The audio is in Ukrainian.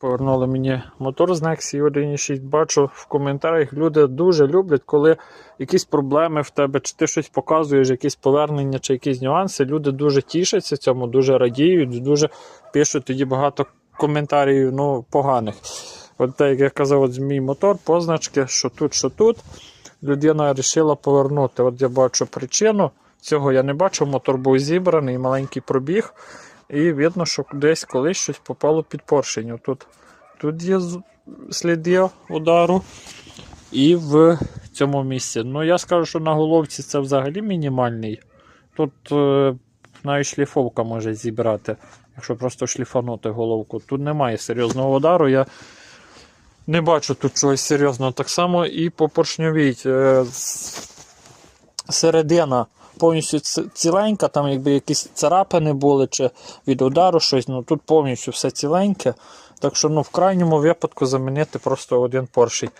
Повернули мені мотор з Nexi 1.6. Бачу в коментарях люди дуже люблять, коли якісь проблеми в тебе, чи ти щось показуєш, якісь повернення, чи якісь нюанси. Люди дуже тішаться цьому, дуже радіють, дуже пишуть тоді багато коментарів ну, поганих. От так, як я казав, от мій мотор, позначки, що тут, що тут. Людина вирішила повернути. От я бачу причину. Цього я не бачив, мотор був зібраний, маленький пробіг. І видно, що десь колись щось попало під поршень. Тут, тут є сліди удару. І в цьому місці. Ну, я скажу, що на головці це взагалі мінімальний. Тут е, навіть шліфовка може зібрати, якщо просто шліфанути головку. Тут немає серйозного удару. Я не бачу тут чогось серйозного. Так само і по поршньовій. Е, середина повністю ціленька, там якби якісь царапини були чи від удару щось, ну тут повністю все ціленьке. Так що ну, в крайньому випадку замінити просто один поршень.